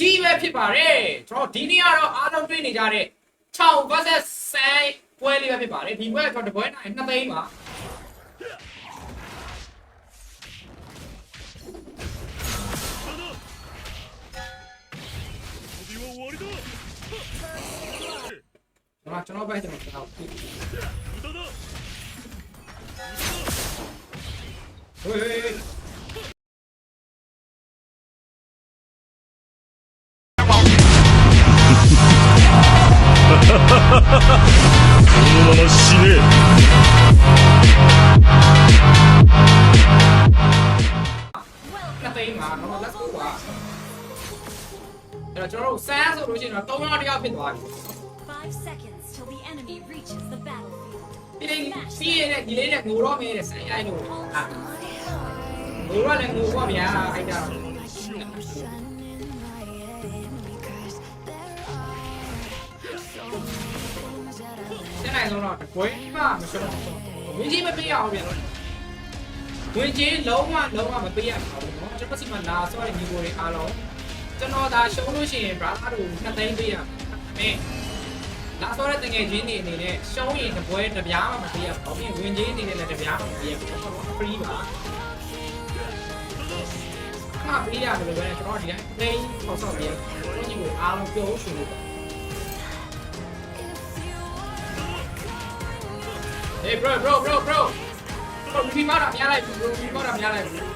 ကြီးပဲဖြစ်ပါတယ်ကျွန်တော်ဒီနေ့ကတော့အားလုံးတွေ့နေကြတဲ့6 versus 10ပွဲလေးပဲဖြစ်ပါတယ်ဒီပွဲကကျွန်တော်တပွဲနိုင်2သိန်းပါကျွန်တော်ကျွန်တော်ပဲကျွန်တော်ကျွန်တော်ဟေးဟေး အဲ့တော့ကျွန်တော်တို့ဆန်းဆိုလို့ရှိရင်တော့3ယောက်တစ်ယောက်ဖြစ်သွားပြီ Five seconds till the enemy reaches the battlefield. ဒီလေးစီးရတဲ့ဒီလေးနဲ့ငိုတော့မဲတဲ့ဆန်းရိုင်းလို့အာငိုရလည်းငိုပါဗျာအဲ့ဒါကျန်နိုင်ဆုံးတော့တကွဲမှမရှုံးဘူးဝင်ကြီးမပေးရအောင်ပြန်လို့ဝင်ကြီးလုံးဝလုံးဝမပေးရပါဘူးเนาะကျွန်တော်စီမလာဆောတဲ့ညီကိုတွေအားလုံး ကျွန်တော်ဒါရှုံးလို့ရှိရင် brother တို့နှစ်သိန်းပေးရမယ်လာဆောတဲ့တငယ်ချင်းတွေအနေနဲ့ရှုံးရင်တပွဲတပြားမှမပေးရဘူး။ဝင်ကြီးအနေနဲ့လည်းတပြားမှမပေးရဘူး။ free ပါ။ခါပေးရတယ်လို့ပဲကျွန်တော်ဒီတိုင်း play ပေါ်ဆော့ပြီးတော့ညီကိုအားလုံးပြောရှင်လို့ Hey bro bro bro bro bro ဒီမှာတော့များလိုက်ဘူး bro ဒီမှာတော့များလိုက်ဘူး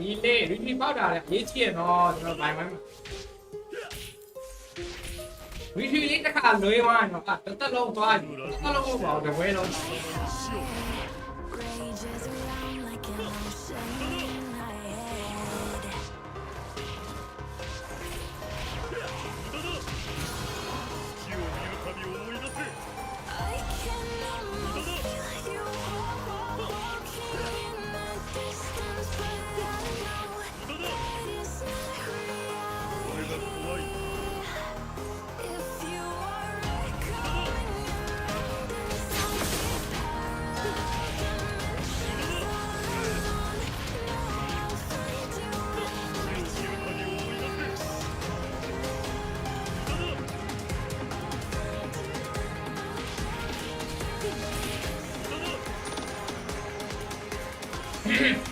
ညီလေးညီလေးရီရီပေါက်တာလေရေးချင်တော့ကျွန်တော်ဘိုင်ဘိုင်းမှာရီရီလေးတစ်ခါလွှဲသွားရင်တော့အတစ်သက်လုံးသွားပြီတစ်သက်လုံးမဟုတ်ပါဘူးတပွဲလုံး Yeah.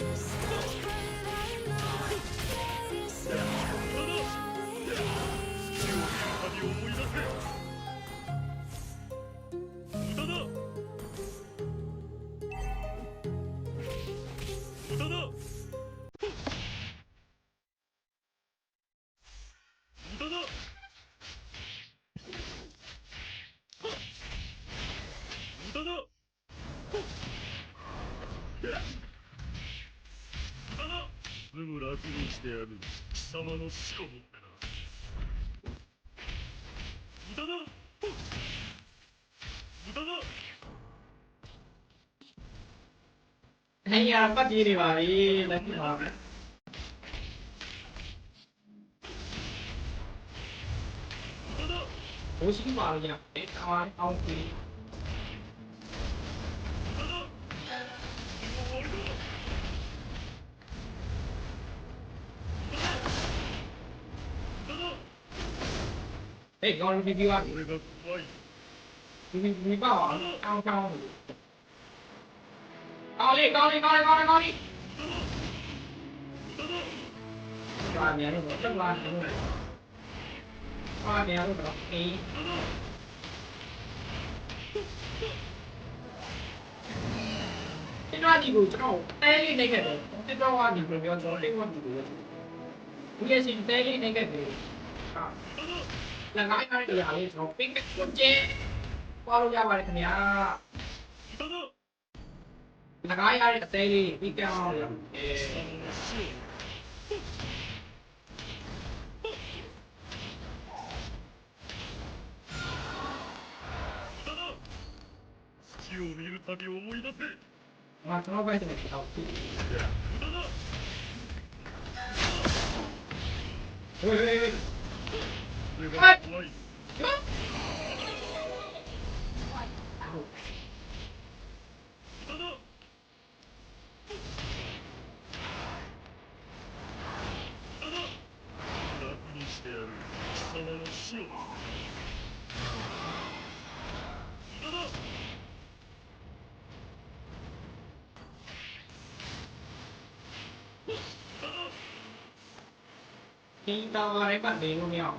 just 命である貴様の死後も無駄だ無駄だ Hey, apa diri wai, lagi banget. Terus ini malah nyampe kawan kamu 哎，刚刚是 BB，你你你爸爸刚刚高丽，高丽，高丽，高丽，高丽，下面什么？正南是什？面什么？这地图叫戴笠那个，另外地图，也是戴笠那个，長い間ハリーショッピングこっちワルヤワレカニア長い間セリビキャン月を見るたび思い出せまあその場合でも違う。Tí tao lấy bạn đến không nhau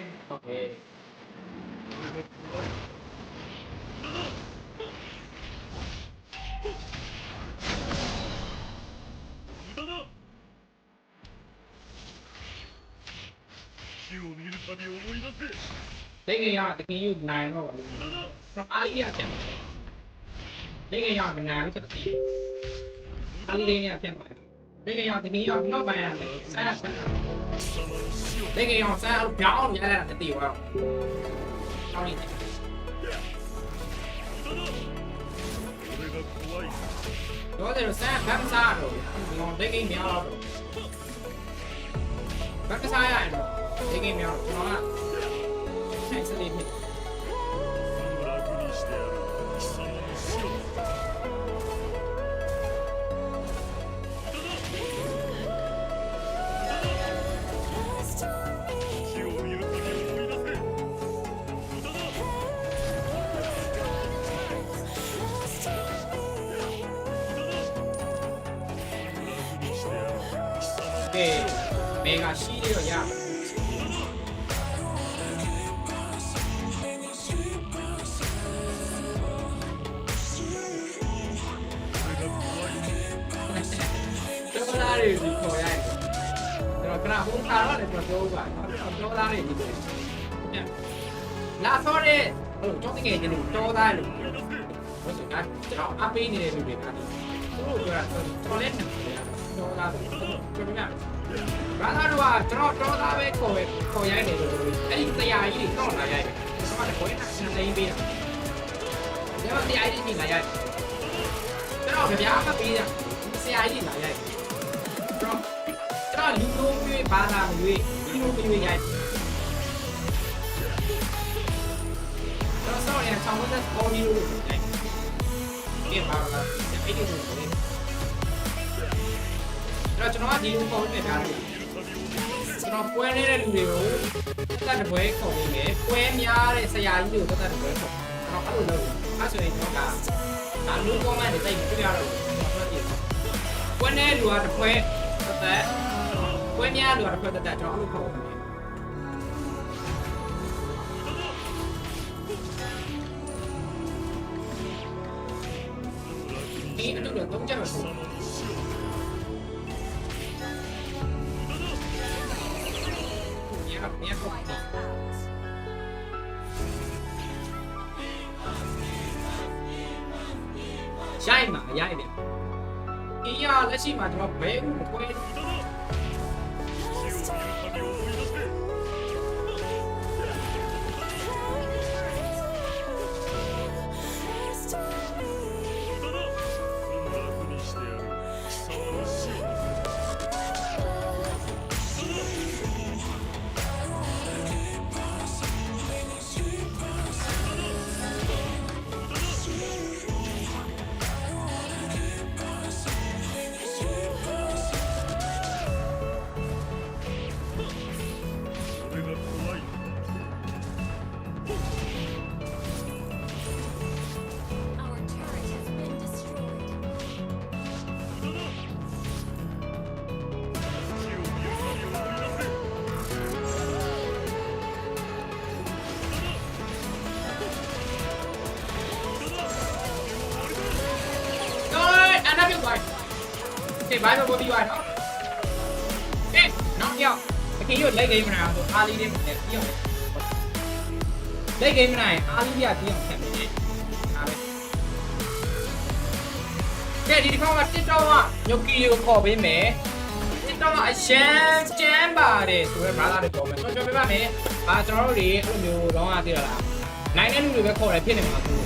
They ain't out to give you nine more. From Ali out there. They ain't out to nine. Ali out there. They ain't out to give you no man. They ain't out to lúc đó nhà là cái tiêu không? Tao đi. Là xa bám xa rồi, còn đấy cái mèo rồi. Bám cái xa lại rồi. 对，mega 系列的呀。 န်တော်ခဏဟိုခါတော့လည်းကျွန်တော်ပြောပါဒေါ်လာတွေဒီလာဆောရဲဟိုကျောင်းတကယ်ကျွန်တော်တော်သားလို့ဟုတ်ဆိုတော့ကျွန်တော်အပေးနေတဲ့လူတွေကသူတို့ပြောတာတော်လဲနေတယ်တော်သားလို့ကျွန်တော်ကဘာသာတော့ကျွန်တော်တော်သားပဲခေါ်ပဲခေါ်ရိုက်နေလို့အဲ့ဒီတရားကြီးတွေတော့လာရိုက်တယ်ကျွန်တော်ကကိုယ်နဲ့ဆင်းသိမ်းပေးတာကျွန်တော်တရားကြီးတွေလာရိုက်ကျွန်တော်ကြပြားမပေးတာဆရာကြီးလာရိုက်တော့ တော့လူလုံးပြေးဘာသာမရွေးလူလုံးပြေးရိုက်တော့ဆောင်းရဆောင်တဲ့ပေါ်ဒီလိုလုပ်တယ်ဒီပါလာဒီဗီဒီယိုကိုလေတော့ကျွန်တော်ကဒီလိုပေါ်နေတာလေကျွန်တော်ပွဲနေတဲ့လူတွေကိုတတ်တဲ့ပွဲခေါ်နေတယ်ပွဲများတဲ့ဆရာကြီးတွေကိုတတ်တဲ့ပွဲခေါ်ကျွန်တော်အဲ့လိုလုပ်တယ်အဲ့ဆိုရင်ကျွန်တော်ကဒါလူကောမန့်တွေတိတ်ပြရတော့ကျွန်တော်ပြောပြတယ်ပွဲနေလူကတစ်ပွဲတစ်သက် ပွဲများလူကတစ်ပွဲတစ်သက်ကျွန်တော်အဲ့လိုခေါ်တယ်ဒီအတူတူသုံးချက်ပဲဆိုရရခေါ်ရိုက်မှာရိုက်တယ်အေးရလက်ရှိမှာကျွန်တော်ဘဲဥမပွဲ ဘိုင်ဘိုပြီးသွားနော်ကဲနောက်ပြောက်အခင်ရွတ်လက်ဂိမ်းမနာဆိုအားလေးလေးနဲ့ပြီးအောင်လက်ဂိမ်းမနာရင်အားလေးပြပြီးအောင်ဆက်မယ်အားပဲကဲဒီတစ်ခါမှာ TikTok ကညိုကီကိုခေါ်ပေးမယ် TikTok ကအရှမ်းကျမ်းပါတယ်ဆိုရဲဘာသာတွေပေါ်မယ်ကျွန်တော်ပြောပြပါမယ်အာကျွန်တော်တို့တွေအဲ့လိုမျိုးတော့အသိရလားနိုင်တဲ့လူတွေပဲခေါ်တယ်ဖြစ်နေမှာသူ